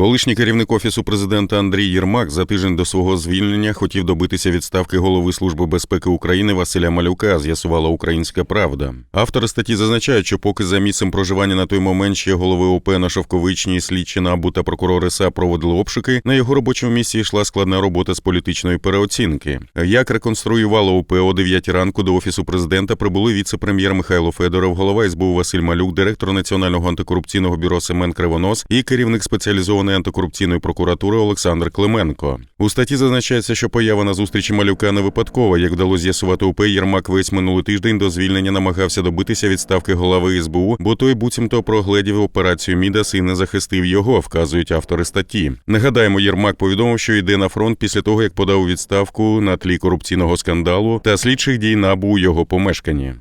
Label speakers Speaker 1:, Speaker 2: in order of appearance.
Speaker 1: Колишній керівник офісу президента Андрій Єрмак за тиждень до свого звільнення хотів добитися відставки голови Служби безпеки України Василя Малюка. З'ясувала Українська Правда. Автори статті зазначають, що поки за місцем проживання на той момент ще голови ОП на Шовковичній, слідчі НАБУ та прокурори СА проводили обшуки. На його робочому місці йшла складна робота з політичної переоцінки. Як реконструювало ОП о 9 ранку до офісу президента прибули віце-прем'єр Михайло Федоров, голова СБУ Василь Малюк, директор Національного антикорупційного бюро Семен Кривонос і керівник спеціалізованої антикорупційної прокуратури Олександр Клименко. У статті зазначається, що поява на зустрічі малюка не випадкова. Як вдалося з'ясувати УП, Єрмак весь минулий тиждень до звільнення намагався добитися відставки голови СБУ, бо той буцімто прогледів операцію Мідас і не захистив його, вказують автори статті. Нагадаємо, Єрмак повідомив, що йде на фронт після того, як подав відставку на тлі корупційного скандалу та слідчих дій набу у його помешканні.